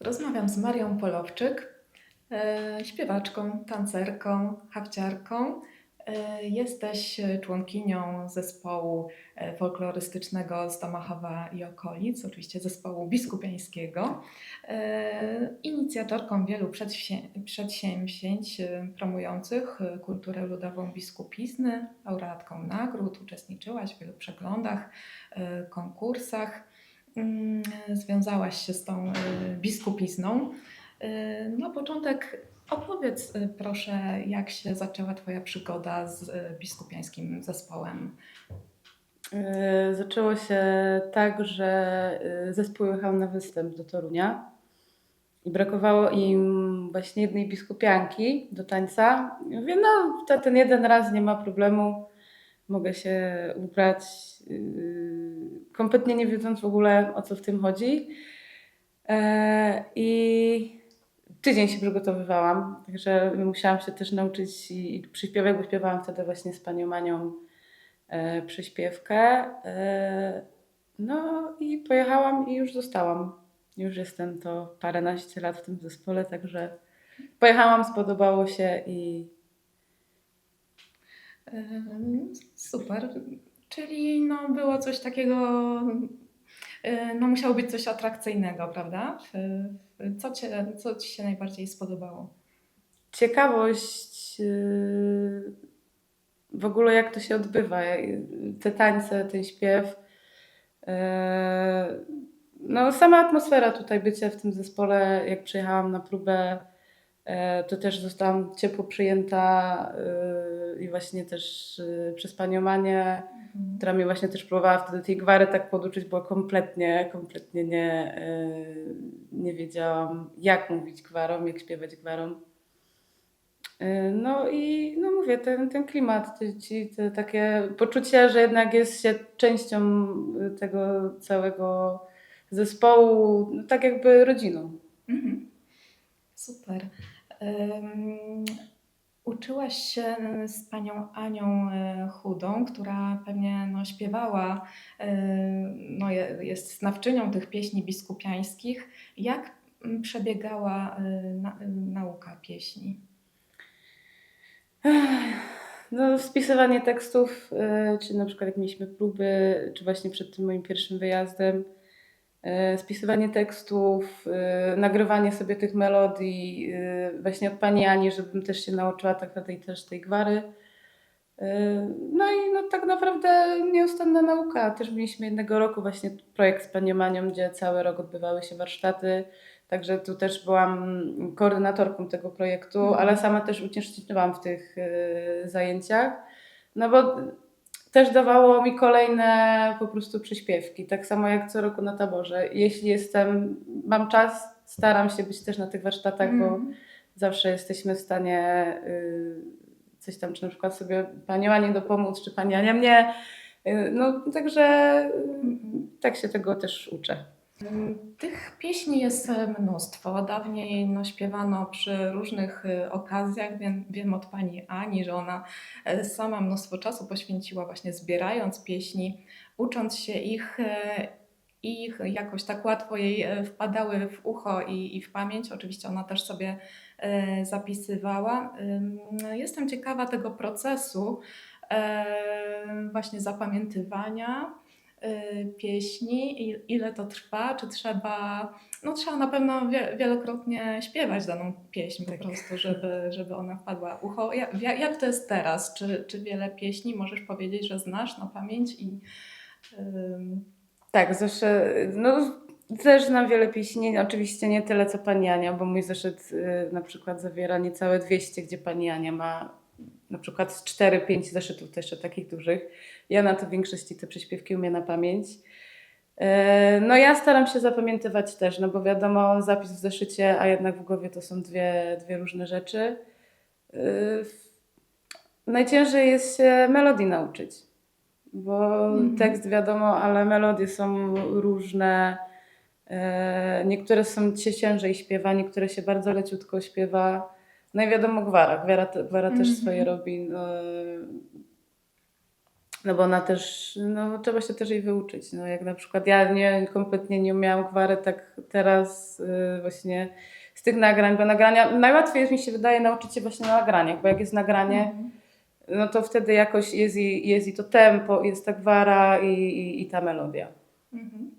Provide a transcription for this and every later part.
Rozmawiam z Marią Polowczyk, e, śpiewaczką, tancerką, hawciarką. E, Jesteś członkinią zespołu e, folklorystycznego z Tomachowa i okolic, oczywiście zespołu biskupiańskiego, inicjatorką wielu przedsię- przedsięwzięć promujących kulturę ludową biskupizny, laureatką nagród, uczestniczyłaś w wielu przeglądach, konkursach. Mm, Związałaś się z tą y, biskupizną. Y, Na początek opowiedz y, proszę, jak się zaczęła Twoja przygoda z biskupiańskim zespołem. Zaczęło się tak, że zespół jechał na występ do Torunia i brakowało im właśnie jednej biskupianki do tańca. I mówię, no ten jeden raz nie ma problemu, mogę się ubrać, kompletnie nie wiedząc w ogóle o co w tym chodzi. E, I tydzień się przygotowywałam, także musiałam się też nauczyć i i przyśpiewek, bo śpiewałam wtedy właśnie z panią Manią e, przyśpiewkę. E, no i pojechałam i już zostałam. Już jestem to paręnaście lat w tym zespole, także pojechałam, spodobało się i Ym, Super. Czyli no, było coś takiego, y, no musiało być coś atrakcyjnego, prawda? Co, cię, co Ci się najbardziej spodobało? ciekawość yy, w ogóle jak to się odbywa, te tańce, ten śpiew. No sama atmosfera tutaj bycia w tym zespole, jak przyjechałam na próbę, to też zostałam ciepło przyjęta yy, i właśnie też yy, przez panią Manię, Mhm. która mnie właśnie też próbowała wtedy tej gwary tak poduczyć, bo kompletnie, kompletnie nie, nie wiedziałam jak mówić gwarą, jak śpiewać gwarą. No i no mówię, ten, ten klimat, te, ci, te takie poczucie, że jednak jest się częścią tego całego zespołu, no tak jakby rodziną. Mhm. Super. Uczyłaś się z panią Anią e, Chudą, która pewnie no, śpiewała, e, no, je- jest znawczynią tych pieśni biskupiańskich. Jak przebiegała e, na, nauka pieśni? No, spisywanie tekstów, czy na przykład jak mieliśmy próby, czy właśnie przed tym moim pierwszym wyjazdem, spisywanie tekstów, y, nagrywanie sobie tych melodii, y, właśnie od pani Ani, żebym też się nauczyła tak naprawdę i też tej gwary. No i no, tak naprawdę nieustanna nauka. Też mieliśmy jednego roku właśnie projekt z panią Manią, gdzie cały rok odbywały się warsztaty. Także tu też byłam koordynatorką tego projektu, Mhm. ale sama też uczestniczyłam w tych zajęciach. No bo też dawało mi kolejne po prostu przyśpiewki. Tak samo jak co roku na taborze. Jeśli jestem, mam czas, staram się być też na tych warsztatach, bo Mhm. zawsze jesteśmy w stanie y, coś tam, czy na przykład sobie pani Anie dopomóc, czy pani Ania mnie. Y, No także y, tak się tego też uczę. Tych pieśni jest e, mnóstwo. Dawniej no, śpiewano przy różnych e, okazjach. Wiem, wiem od pani Ani, że ona e, sama mnóstwo czasu poświęciła właśnie zbierając pieśni, ucząc się ich i jakoś tak łatwo jej wpadały w ucho i, i w pamięć. Oczywiście ona też sobie zapisywała. Jestem ciekawa tego procesu właśnie zapamiętywania pieśni, i- ile to trwa, czy trzeba, no trzeba na pewno wie, wielokrotnie śpiewać daną pieśń po Tak. prostu, żeby, żeby ona wpadła w ucho. Jak, jak to jest teraz? Czy, czy wiele pieśni możesz powiedzieć, że znasz na pamięć i ym, Tak, zawsze, no też znam wiele pieśni, oczywiście nie tyle co pani Ania, bo mój zeszyt y, na przykład zawiera niecałe 200, gdzie pani Ania ma na przykład z 4-5 zeszytów, to jeszcze takich dużych. Ja na to w większości te przyśpiewki umiem na pamięć. E, No ja staram się zapamiętywać też, no bo wiadomo, zapis w zeszycie, a jednak w głowie to są dwie, dwie różne rzeczy. Y, Najciężej jest się melodii nauczyć, bo Mhm. tekst wiadomo, ale melodie są różne. E, Niektóre są się ciężej śpiewa, niektóre się bardzo leciutko śpiewa. No i wiadomo gwara, gwara, gwara też Mhm. swoje robi. No, bo ona też, no trzeba się też jej wyuczyć. No jak na przykład ja nie, kompletnie nie umiałam gwary, tak teraz y, właśnie z tych nagrań, bo nagrania, najłatwiej jest mi się wydaje nauczyć się właśnie na nagraniach, bo jak jest nagranie, Mhm. no to wtedy jakoś jest i, jest i to tempo, jest ta gwara i, i, i ta melodia. Mhm.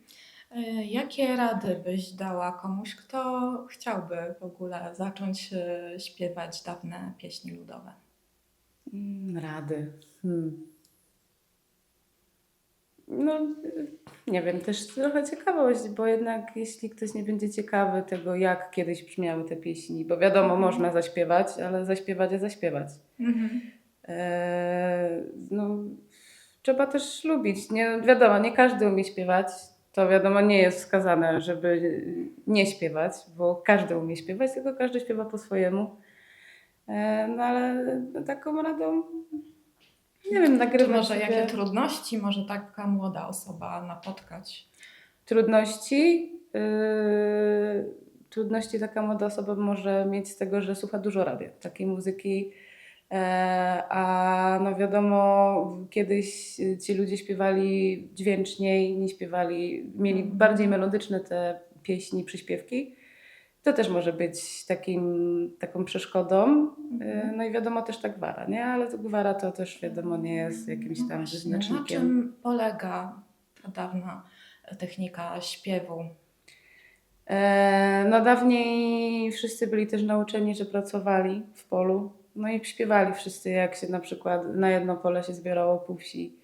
E, Jakie rady byś dała komuś, kto chciałby w ogóle zacząć e, śpiewać dawne pieśni ludowe? Mm, Rady. Hmm. No, nie wiem, też trochę ciekawość, bo jednak jeśli ktoś nie będzie ciekawy tego, jak kiedyś brzmiały te pieśni, bo wiadomo, Mhm. można zaśpiewać, ale zaśpiewać jest zaśpiewać. Mhm. Eee, no, trzeba też lubić. Nie, wiadomo, nie każdy umie śpiewać. To wiadomo, nie jest wskazane, żeby nie śpiewać, bo każdy umie śpiewać, tylko każdy śpiewa po swojemu. Eee, no ale taką radą, nie wiem, Czy nagrywać może sobie jakie trudności może taka młoda osoba napotkać? trudności. Yy, trudności taka młoda osoba może mieć z tego, że słucha dużo radia, takiej muzyki. E, a no wiadomo, kiedyś ci ludzie śpiewali dźwięczniej, nie śpiewali, mieli Mhm. bardziej melodyczne te pieśni, przyśpiewki. To też może być takim, taką przeszkodą. E, Mhm. No i wiadomo też ta gwara, nie? Ale to gwara to też wiadomo nie jest jakimś No tam Na wyznacznikiem. czym polega ta dawna technika śpiewu? E, No dawniej wszyscy byli też nauczeni, że pracowali w polu. No i śpiewali wszyscy, jak się na przykład na jedno pole się zbierało pół wsi.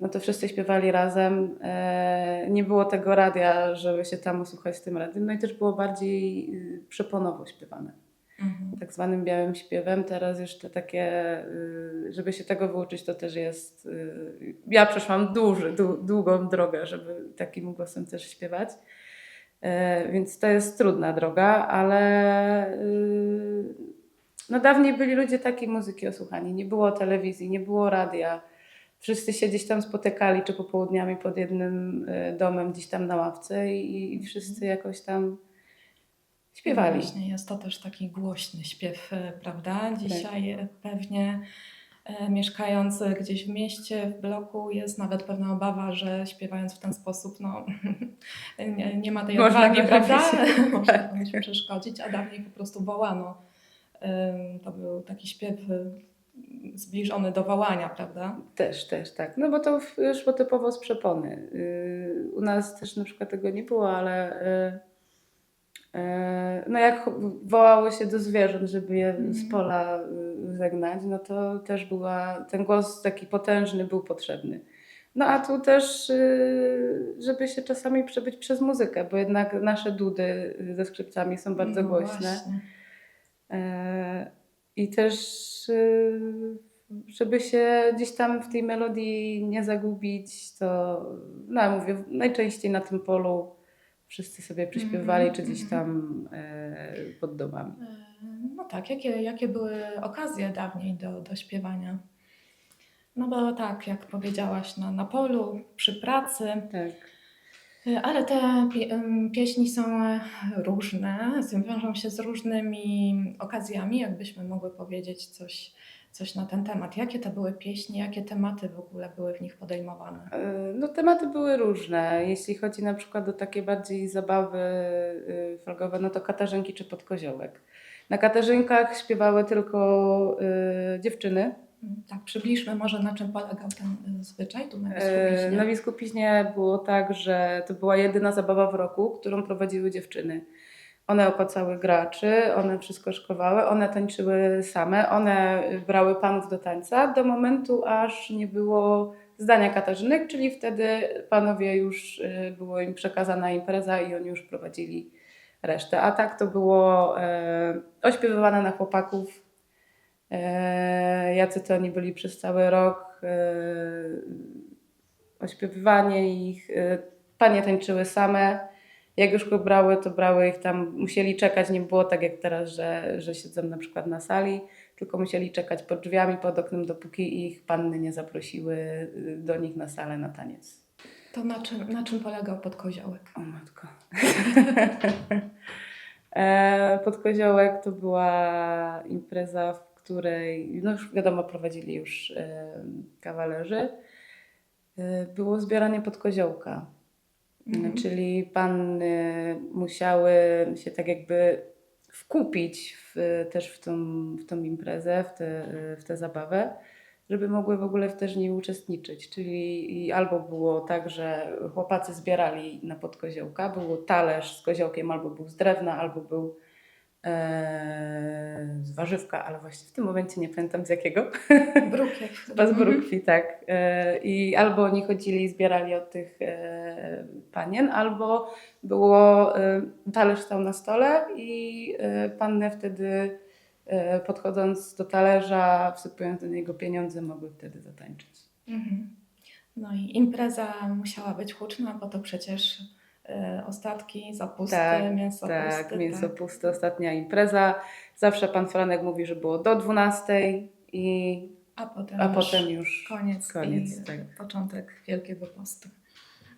No to wszyscy śpiewali razem. E, Nie było tego radia, żeby się tam usłuchać z tym radiem. No i też było bardziej y, przeponowo śpiewane. Mhm. Tak zwanym białym śpiewem. Teraz już te takie, y, żeby się tego wyuczyć, to też jest... y, Ja przeszłam duży, dłu- długą drogę, żeby takim głosem też śpiewać. E, Więc to jest trudna droga, ale no dawniej byli ludzie takiej muzyki osłuchani. Nie było telewizji, nie było radia. Wszyscy się gdzieś tam spotykali, czy popołudniami pod jednym y, domem, gdzieś tam na ławce i, i wszyscy jakoś tam śpiewali. No właśnie, jest to też taki głośny śpiew, e, prawda? Dzisiaj e, pewnie e, mieszkając e, gdzieś w mieście, w bloku, jest nawet pewna obawa, że śpiewając w ten sposób, no nie, nie ma tej Można odwagi, prawda? Można komuś przeszkodzić, a dawniej po prostu wołano. To był taki śpiew zbliżony do wołania, prawda? Też, też, tak. No bo to szło typowo z przepony. Yy, U nas też na przykład tego nie było, ale yy, yy, no jak wołało się do zwierząt, żeby je z Mhm. pola yy, zagnać, no to też była, ten głos taki potężny był potrzebny. No a tu też, żeby się czasami przebyć przez muzykę, bo jednak nasze dudy ze skrzypcami są bardzo No głośne. właśnie. I też, y, żeby się gdzieś tam w tej melodii nie zagubić, to no ja mówię, najczęściej na tym polu wszyscy sobie przyśpiewali, Mhm, czy gdzieś tam e, pod domami. E, No tak, jakie, jakie były okazje dawniej do, do śpiewania? No bo tak, jak powiedziałaś, na, na polu, przy pracy, Tak. Ale te pie, pieśni są e, różne, wiążą się z różnymi okazjami, jakbyśmy mogły powiedzieć coś, coś na ten temat. Jakie to były pieśni, jakie tematy w ogóle były w nich podejmowane? E, No tematy były różne. Jeśli chodzi na przykład o takie bardziej zabawy y, folgowe, no to Katarzynki czy Podkoziołek. Na Katarzynkach śpiewały tylko y, dziewczyny, Tak, przybliżmy może na czym polegał ten e, zwyczaj tu na E, Biskupiźnie. Na Biskupiźnie było tak, że to była jedyna zabawa w roku, którą prowadziły dziewczyny. One opacały graczy, one wszystko szkowały, one tańczyły same, one brały panów do tańca do momentu, aż nie było zdania Katarzynek, czyli wtedy panowie już y, było im przekazana impreza i oni już prowadzili resztę. A tak to było e, ośpiewywane na chłopaków. E, jacy to oni byli przez cały rok. E, ośpiewywanie ich. e, Panie tańczyły same. Jak już go brały, to brały ich tam, musieli czekać, nie było tak jak teraz, że, że siedzą na przykład na sali, tylko musieli czekać pod drzwiami, pod oknem, dopóki ich panny nie zaprosiły do nich na salę na taniec. To na czym, na czym polegał podkoziołek? O matko. Podkoziołek to była impreza, w której, no już wiadomo, prowadzili już e, kawalerzy. y, było zbieranie podkoziołka. Mhm. Czyli panny musiały się tak jakby wkupić w, też w tą, w tą imprezę, w tę w tę zabawę, żeby mogły w ogóle w też niej uczestniczyć. Czyli albo było tak, że chłopacy zbierali na podkoziołka, był talerz z koziołkiem, albo był z drewna, albo był z warzywka, ale właśnie w tym momencie nie pamiętam z jakiego. Chyba z brukwi, tak. E, I albo oni chodzili i zbierali od tych e, panien, albo było, talerz stał na stole i panny wtedy podchodząc do talerza, wsypując do niego pieniądze, mogły wtedy zatańczyć. Mhm. No i impreza musiała być huczna, bo to przecież ostatki, zapusty, Tak, mięso tak, mięso tak. puste, ostatnia impreza. Zawsze pan Franek mówi, że było do 12 i A potem, a już potem już koniec, koniec, i tak. początek Wielkiego Postu.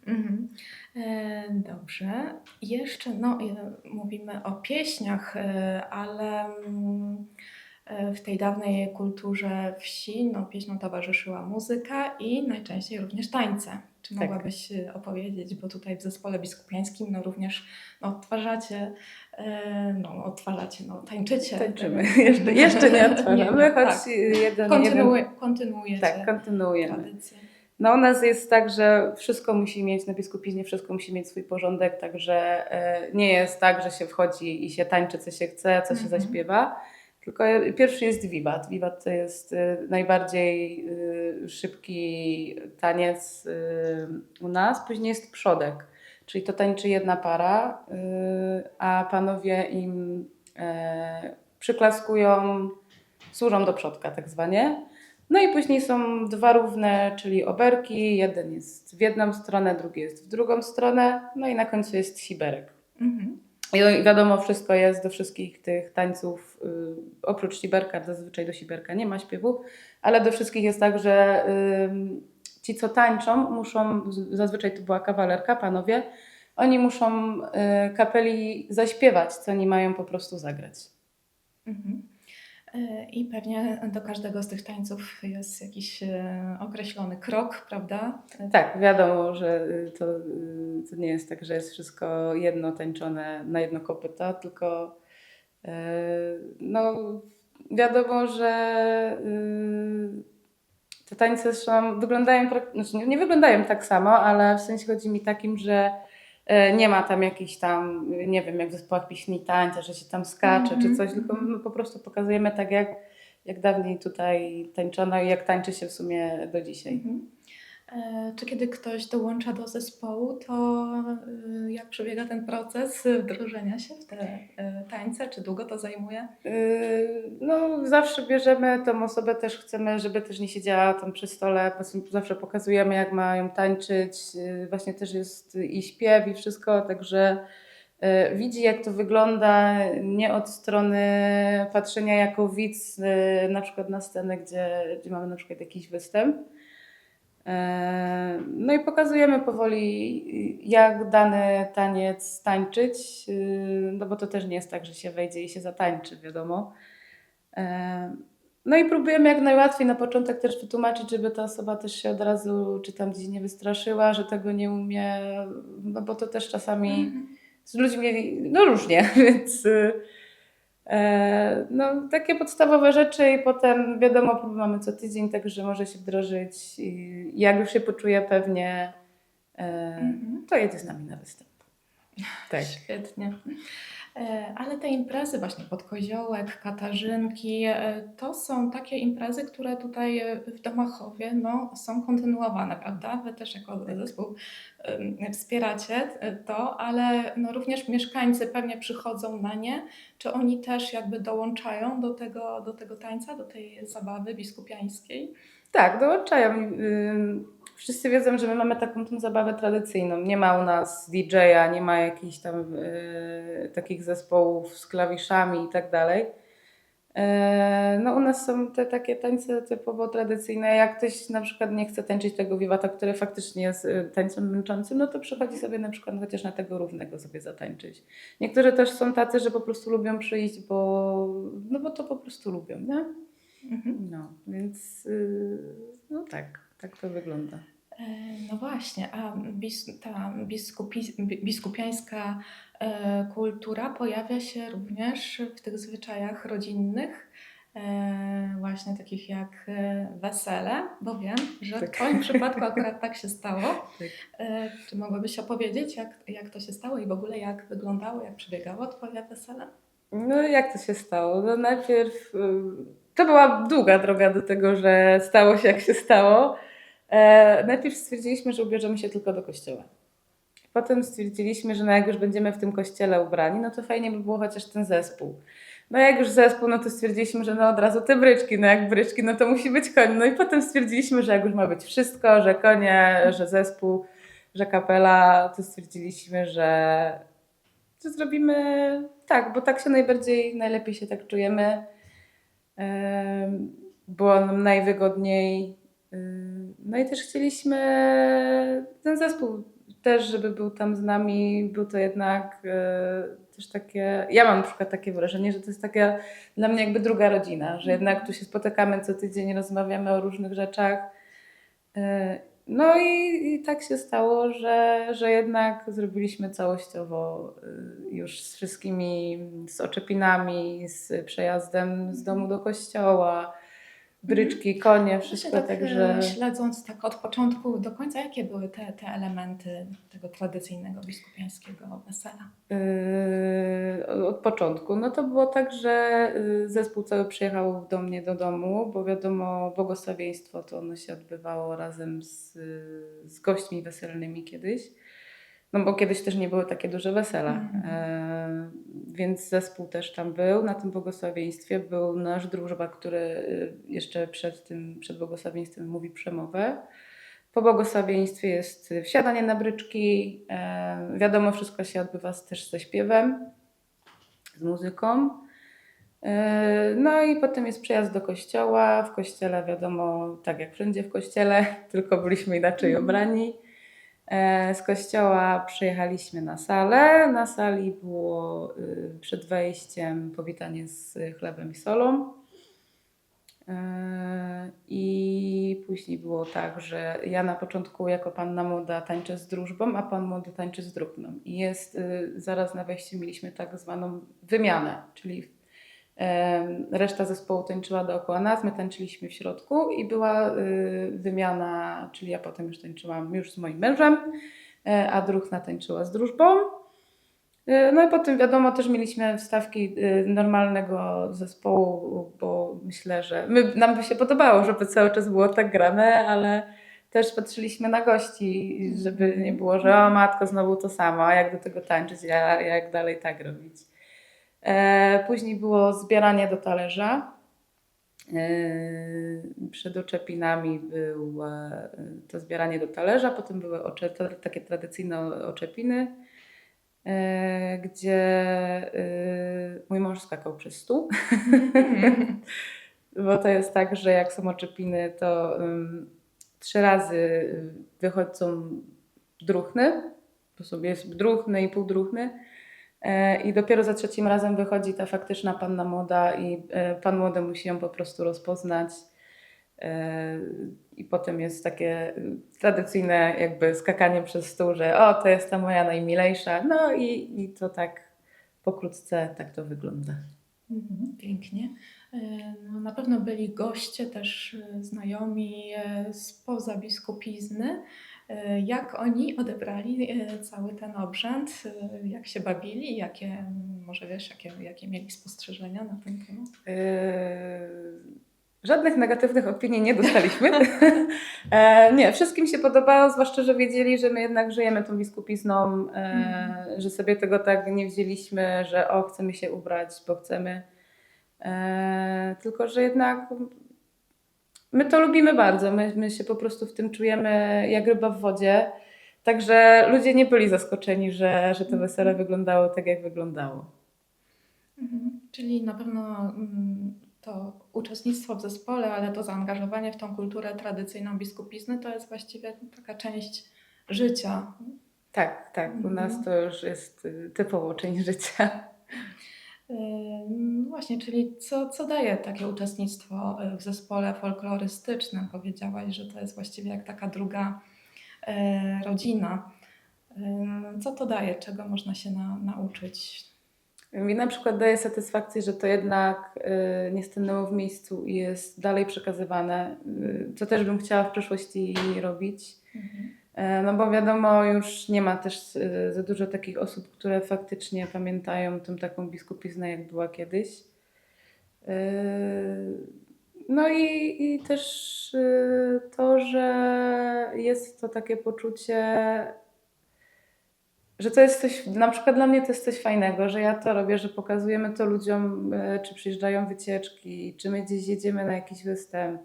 Mhm. E, dobrze. Jeszcze no, e, mówimy o pieśniach, e, ale mm, e, w tej dawnej kulturze wsi no, pieśniom towarzyszyła muzyka i najczęściej również tańce. Czy Tak. mogłabyś e, opowiedzieć, bo tutaj w zespole biskupiańskim no, również no, odtwarzacie, e, no, odtwarzacie, no, tańczycie. tańczymy. jeszcze, jeszcze nie odtwarzamy, Nie, choć tak. jeden, Kontynuuj, jeden kontynuujecie tak, kontynuujemy. tradycję. No u nas jest tak, że wszystko musi mieć na biskupiznie, wszystko musi mieć swój porządek, także e, nie jest tak, że się wchodzi i się tańczy, co się chce, co się Mhm. zaśpiewa. Tylko pierwszy jest wiwat. Wiwat to jest e, najbardziej e, szybki taniec e, u nas. Później jest przodek, czyli to tańczy jedna para, a panowie im przyklaskują, służą do przodka tak zwanie. No i później są dwa równe, czyli oberki. Jeden jest w jedną stronę, drugi jest w drugą stronę. No i na końcu jest siberek. Mhm. I wiadomo, wszystko jest do wszystkich tych tańców. y, oprócz siberka, zazwyczaj do siberka nie ma śpiewu, ale do wszystkich jest tak, że y, ci, co tańczą, muszą, zazwyczaj to była kawalerka, panowie, oni muszą y, kapeli zaśpiewać, co oni mają po prostu zagrać. Mhm. E, I pewnie do każdego z tych tańców jest jakiś e, określony krok, prawda? E, Tak, wiadomo, że y, to, y, to nie jest tak, że jest wszystko jedno tańczone na jedno kopyto, tylko no, wiadomo, że te tańce są, wyglądają, znaczy nie, wyglądają tak samo, ale w sensie chodzi mi takim, że nie ma tam jakichś tam, nie wiem, jak w zespołach piśni tańca, że się tam skacze czy Mhm, coś, tylko my po prostu pokazujemy tak, jak, jak dawniej tutaj tańczono i jak tańczy się w sumie do dzisiaj. Mhm. E, Czy kiedy ktoś dołącza do zespołu, to e, jak przebiega ten proces wdrożenia się w te e, tańce? Czy długo to zajmuje? Yy, No, zawsze bierzemy tą osobę, też chcemy, żeby też nie siedziała tam przy stole. Zawsze pokazujemy, jak mają tańczyć. Yy, Właśnie też jest i śpiew, i wszystko, także widzi, jak to wygląda, nie od strony patrzenia jako widz, na przykład na scenę, gdzie, gdzie mamy na przykład jakiś występ. Yy, No i pokazujemy powoli, jak dany taniec tańczyć, yy, no bo to też nie jest tak, że się wejdzie i się zatańczy, wiadomo. Yy, No i próbujemy jak najłatwiej na początek też wytłumaczyć, żeby ta osoba też się od razu czy tam gdzieś nie wystraszyła, że tego nie umie, no bo to też czasami Mhm. z ludźmi, no różnie, więc e, no takie podstawowe rzeczy i potem wiadomo, próby mamy co tydzień, także może się wdrożyć i jak już się poczuje pewnie, e, Mhm. to jedzie z nami na występ. Tak. Świetnie. E, Ale te imprezy, właśnie Podkoziołek, Katarzynki, e, to są takie imprezy, które tutaj e, w Domachowie no, są kontynuowane, prawda? Wy też jako zespół em, wspieracie to, ale no, również mieszkańcy pewnie przychodzą na nie. Czy oni też jakby dołączają do tego, do tego tańca, do tej zabawy biskupiańskiej? Tak, dołączają. Wszyscy wiedzą, że my mamy taką tą zabawę tradycyjną. Nie ma u nas DJ-a, nie ma jakichś tam y, takich zespołów z klawiszami i tak dalej. E, No u nas są te takie tańce typowo tradycyjne. Jak ktoś na przykład nie chce tańczyć tego wiwata, który faktycznie jest y, tańcem męczącym, no to przychodzi sobie na przykład chociaż na tego równego sobie zatańczyć. Niektórzy też są tacy, że po prostu lubią przyjść, bo, no bo to po prostu lubią, nie? Mhm. No, więc no tak, tak to wygląda. E, No właśnie, a bis, ta biskupi, bi- biskupiańska e, kultura pojawia się również w tych zwyczajach rodzinnych, e, właśnie takich jak wesele, bo wiem, że Tak. w Twoim przypadku akurat tak się stało. Tak. Czy mogłabyś opowiedzieć, jak, jak to się stało i w ogóle jak wyglądało, jak przebiegało Twoje wesele? No jak to się stało? No najpierw y, to była długa droga do tego, że stało się jak się stało. E, najpierw stwierdziliśmy, że ubierzemy się tylko do kościoła. Potem stwierdziliśmy, że no jak już będziemy w tym kościele ubrani, no to fajnie by było chociaż ten zespół. No jak już zespół, no to stwierdziliśmy, że no od razu te bryczki, no jak bryczki, no to musi być koń. No i potem stwierdziliśmy, że jak już ma być wszystko, że konie, że zespół, że kapela, to stwierdziliśmy, że, że zrobimy tak, bo tak się najbardziej, najlepiej się tak czujemy. Było nam najwygodniej. Ym, No i też chcieliśmy ten zespół też, żeby był tam z nami. Był to jednak e, też takie. Ja mam na przykład takie wrażenie, że to jest taka dla mnie jakby druga rodzina, że jednak tu się spotykamy co tydzień, rozmawiamy o różnych rzeczach. No i, i tak się stało, że, że jednak zrobiliśmy całościowo y, już z wszystkimi, z oczepinami, z przejazdem z domu do kościoła, bryczki, konie, wszystko, tak, także... e, Śledząc tak od początku do końca, jakie były te, te elementy tego tradycyjnego biskupiańskiego wesela? Yy, od początku. No to było tak, że yy, zespół cały przyjechał do mnie do domu, bo wiadomo, błogosławieństwo to ono się odbywało razem z, yy, z gośćmi weselnymi kiedyś. No bo kiedyś też nie były takie duże wesela. Mhm. Yy, więc zespół też tam był. Na tym błogosławieństwie był nasz drużba, który yy, jeszcze przed tym, przed błogosławieństwem mówi przemowę. Po błogosławieństwie jest wsiadanie na bryczki. E, wiadomo, wszystko się odbywa też ze śpiewem, z muzyką. E, no i potem jest przejazd do kościoła. W kościele wiadomo, tak jak wszędzie w kościele, tylko byliśmy inaczej Mhm. ubrani. E, z kościoła przyjechaliśmy na salę. Na sali było y, przed wejściem powitanie z chlebem i solą. E, I później było tak, że ja na początku jako panna młoda tańczę z drużbą, a pan młody tańczy z drugną. I jest y, zaraz na wejściu mieliśmy tak zwaną wymianę, czyli reszta zespołu tańczyła dookoła nas, my tańczyliśmy w środku i była y, wymiana, czyli ja potem już tańczyłam już z moim mężem, e, a druhna tańczyła z drużbą. E, No i potem wiadomo, też mieliśmy wstawki y, normalnego zespołu, bo myślę, że my, nam by się podobało, żeby cały czas było tak grane, ale też patrzyliśmy na gości, żeby nie było, że o matko, znowu to samo, jak do tego tańczyć, a jak dalej tak robić. E, Później było zbieranie do talerza. E, Przed oczepinami było e, to zbieranie do talerza, potem były takie tradycyjne oczepiny, gdzie mój mąż skakał przez stół. Bo to jest tak, że jak są oczepiny, to trzy razy wychodzą druchny, to sobie jest druchny i półdruchny. E, I dopiero za trzecim razem wychodzi ta faktyczna panna młoda i e, pan młody musi ją po prostu rozpoznać. E, I potem jest takie tradycyjne jakby skakanie przez stół, że o, to jest ta moja najmilejsza. No i, i to tak pokrótce tak to wygląda. Mhm, Pięknie. E, No, na pewno byli goście, też e, znajomi e, spoza biskupizny. E, Jak oni odebrali e, cały ten obrzęd? E, Jak się bawili? Jakie, może wiesz, jakie, jakie mieli spostrzeżenia na ten temat? Yy, Żadnych negatywnych opinii nie dostaliśmy. E, nie, wszystkim się podobało, zwłaszcza, że wiedzieli, że my jednak żyjemy tą biskupizną, e, Mhm. że sobie tego tak nie wzięliśmy, że o, chcemy się ubrać, bo chcemy. E, tylko, że jednak my to lubimy bardzo. My, my się po prostu w tym czujemy jak ryba w wodzie. Także ludzie nie byli zaskoczeni, że, że to wesele wyglądało tak, jak wyglądało. Mhm. Czyli na pewno mm, to uczestnictwo w zespole, ale to zaangażowanie w tą kulturę tradycyjną biskupizny to jest właściwie taka część życia. Tak, tak. U Mhm. nas to już jest y, typowo część życia. Właśnie, czyli co, co daje takie uczestnictwo y, w zespole folklorystycznym? Powiedziałaś, że to jest właściwie jak taka druga, e, rodzina. Co to daje? Czego można się na, nauczyć? Mi na przykład daje satysfakcję, że to jednak y, nie stanęło w miejscu i jest dalej przekazywane, y, co też bym chciała w przyszłości robić. E, No bo wiadomo, już nie ma też y, za dużo takich osób, które faktycznie pamiętają tą taką biskupiznę, jak była kiedyś. Y, No i, i też to, że jest to takie poczucie, że to jest coś, na przykład dla mnie to jest coś fajnego, że ja to robię, że pokazujemy to ludziom, czy przyjeżdżają wycieczki, czy my gdzieś jedziemy na jakiś występ,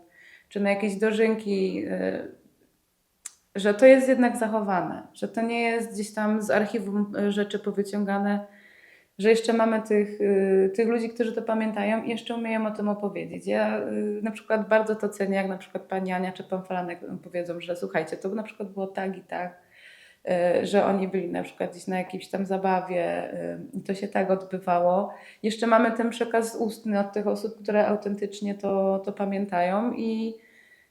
czy na jakieś dożynki, że to jest jednak zachowane, że to nie jest gdzieś tam z archiwum y, rzeczy powyciągane, że jeszcze mamy tych, y, tych ludzi, którzy to pamiętają i jeszcze umieją o tym opowiedzieć. Ja y, na przykład bardzo to cenię, jak na przykład pani Ania czy pan Franek powiedzą, że słuchajcie, to na przykład było tak i tak, że oni byli na przykład gdzieś na jakiejś tam zabawie i to się tak odbywało. Jeszcze mamy ten przekaz ustny od tych osób, które autentycznie to, to pamiętają i,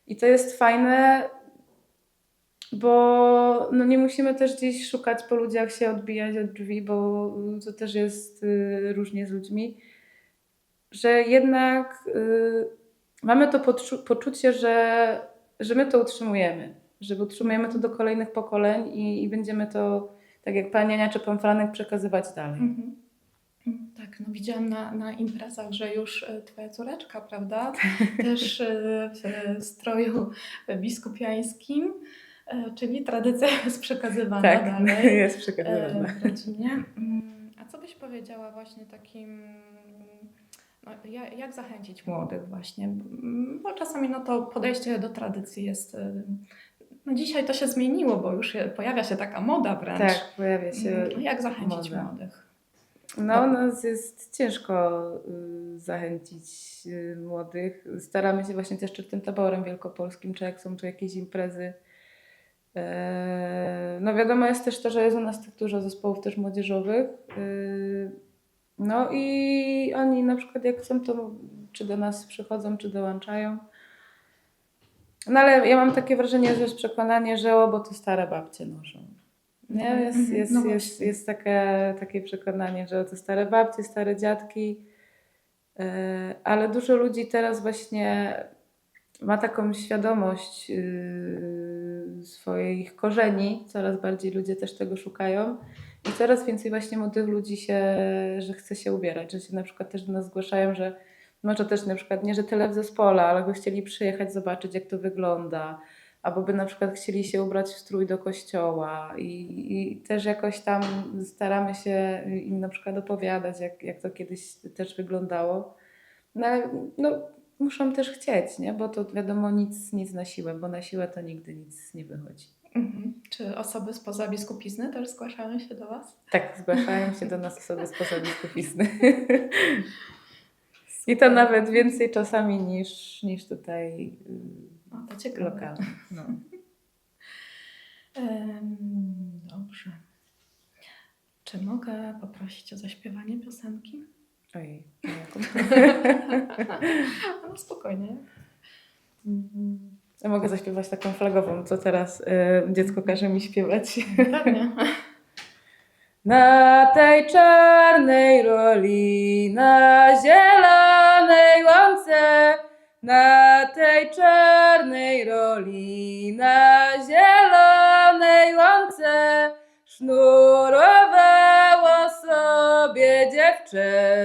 i to jest fajne, bo no nie musimy też gdzieś szukać po ludziach, się odbijać od drzwi, bo to też jest y, różnie z ludźmi, że jednak y, mamy to poczu- poczucie, że, że my to utrzymujemy, że utrzymujemy to do kolejnych pokoleń i, i będziemy to, tak jak pani Ania czy pan Franek, przekazywać dalej. Mhm. Mhm, Tak, no widziałam na, na imprezach, że już e, twoja córeczka, prawda, też e, w stroju biskupiańskim, e, czyli tradycja jest przekazywana Tak, dalej jest e, przekazywane. w rodzinie. Mm, A co byś powiedziała właśnie takim, no, ja- jak zachęcić młodych właśnie, Mm, bo czasami no to podejście do tradycji jest, e, no dzisiaj to się zmieniło, bo już pojawia się taka moda wręcz. Tak, pojawia się Mm, Jak zachęcić moda. młodych? No, nas jest ciężko y, zachęcić y, młodych. Staramy się właśnie też czy tym taborem wielkopolskim, czy jak są tu jakieś imprezy. E, No wiadomo jest też to, że jest u nas tak dużo zespołów też młodzieżowych. Y, No i oni na przykład jak chcą, to czy do nas przychodzą, czy dołączają. No ale ja mam takie wrażenie, że jest przekonanie, że o, bo to stare babcie noszą. Nie? Jest, Mhm, jest, no jest, jest takie, takie przekonanie, że to stare babcie, stare dziadki, Yy, ale dużo ludzi teraz właśnie ma taką świadomość yy, swoich korzeni, coraz bardziej ludzie też tego szukają. I coraz więcej właśnie młodych ludzi się, że chce się ubierać, że się na przykład też do nas zgłaszają, że może też na przykład nie, że tyle w zespole, ale by chcieli przyjechać, zobaczyć jak to wygląda, albo by na przykład chcieli się ubrać w strój do kościoła. I, i też jakoś tam staramy się im na przykład opowiadać, jak, jak to kiedyś też wyglądało. No, no, muszą też chcieć, nie? bo to wiadomo nic, nic na siłę, bo na siłę to nigdy nic nie wychodzi. Mhm. Czy osoby spoza biskupizny też zgłaszają się do Was? Tak, zgłaszają się do nas osoby spoza biskupizny. I to nawet więcej czasami niż, niż tutaj O, to y, ciekawe. No. Dobrze. Czy mogę poprosić o zaśpiewanie piosenki? Ojej, jaką? No spokojnie. Ja mogę zaśpiewać taką flagową, co teraz y, dziecko każe mi śpiewać. Na tej czarnej roli, na zielonej łące, na tej czarnej roli,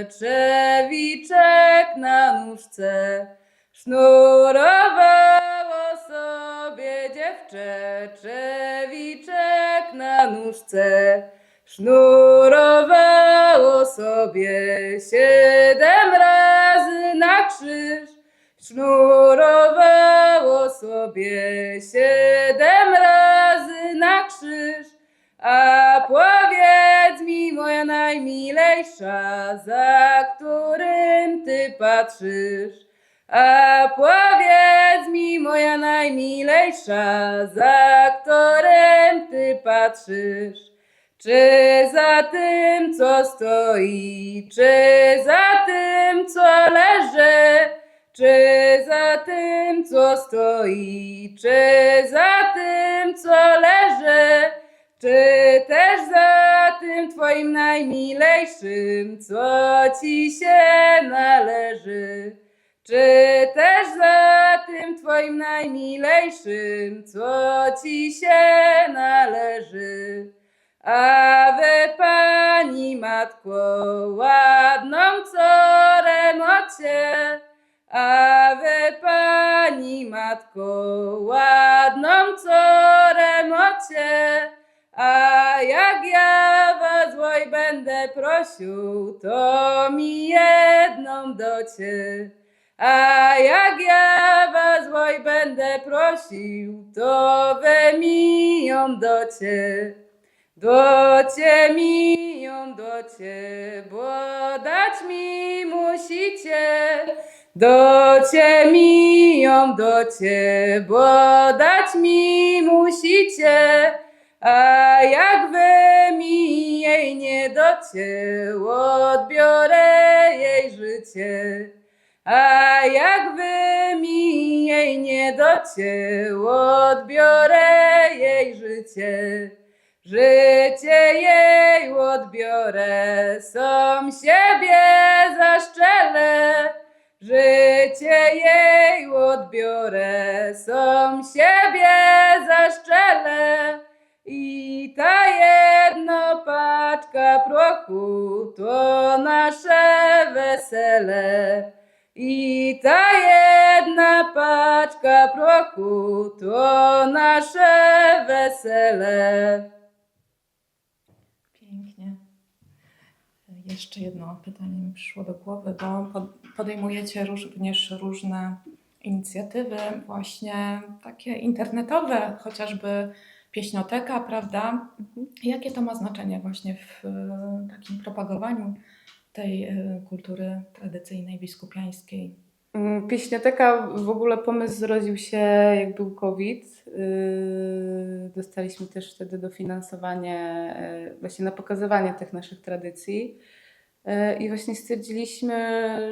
trzewiczek na nóżce. Sznurowało sobie dziewczę trzewiczek na nóżce. Sznurowało sobie siedem razy na krzyż. Sznurowało sobie siedem razy na krzyż. A za którym ty patrzysz? A powiedz mi, moja najmilejsza, za którym ty patrzysz? Czy za tym, co stoi, czy za tym, co leży, czy za tym, co stoi, czy za tym, co leży, czy też za tym Twoim najmilejszym, co Ci się należy. Czy też za tym Twoim najmilejszym, co Ci się należy? Ave Pani Matko, ładną coremocie. Ave Pani Matko, ładną coremocie. A jak ja was oj będę prosił, to mi jedną docie. A jak ja was oj będę prosił, to we mi ją docie. Docie mi ją docie, bo dać mi musicie. Docie mi ją docie, bo dać mi musicie. A jak wy mi jej nie docie, odbiorę jej życie. A jak wy mi jej nie docie, odbiorę jej życie. Życie jej odbiorę, sam siebie zaszczelę. Życie jej odbiorę, sam siebie zaszczelę. I ta jedna paczka prochu to nasze wesele. I ta jedna paczka prochu to nasze wesele. Pięknie. Jeszcze jedno pytanie mi przyszło do głowy, bo pod- podejmujecie również różne inicjatywy, właśnie takie internetowe, chociażby pieśnioteka, prawda? Jakie to ma znaczenie właśnie w e, takim propagowaniu tej e, kultury tradycyjnej biskupiańskiej? Mm, Pieśnioteka, w ogóle pomysł zrodził się jak był COVID. Yy, Dostaliśmy też wtedy dofinansowanie yy, właśnie na pokazywanie tych naszych tradycji. Yy, I właśnie stwierdziliśmy,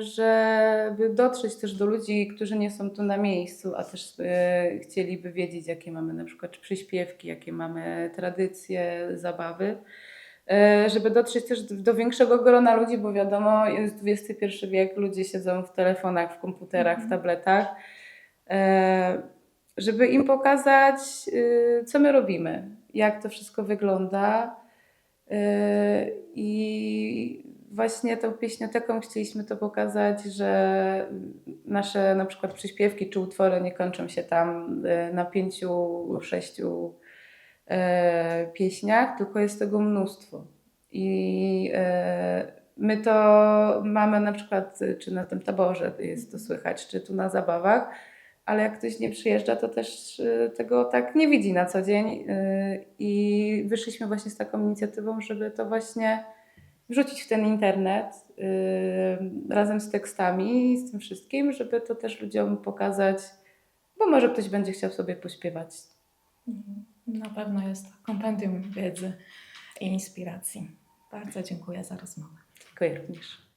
żeby dotrzeć też do ludzi, którzy nie są tu na miejscu, a też yy, chcieliby wiedzieć, jakie mamy na przykład przyśpiewki, jakie mamy tradycje, zabawy. E, żeby dotrzeć też do większego grona ludzi, bo wiadomo, jest XXI wiek, ludzie siedzą w telefonach, w komputerach, w Mhm. tabletach, E, żeby im pokazać, y, co my robimy, jak to wszystko wygląda. E, I właśnie tą pieśnioteką chcieliśmy to pokazać, że nasze na przykład przyśpiewki czy utwory nie kończą się tam e, na pięciu, sześciu e, pieśniach, tylko jest tego mnóstwo. I e, my to mamy na przykład, y, czy na tym taborze jest to słychać, czy tu na zabawach, ale jak ktoś nie przyjeżdża, to też y, tego tak nie widzi na co dzień. y, I wyszliśmy właśnie z taką inicjatywą, żeby to właśnie wrzucić w ten internet y, razem z tekstami i z tym wszystkim, żeby to też ludziom pokazać, bo może ktoś będzie chciał sobie pośpiewać. Mhm. Na pewno jest to kompendium wiedzy i inspiracji. Bardzo dziękuję za rozmowę. Dziękuję również.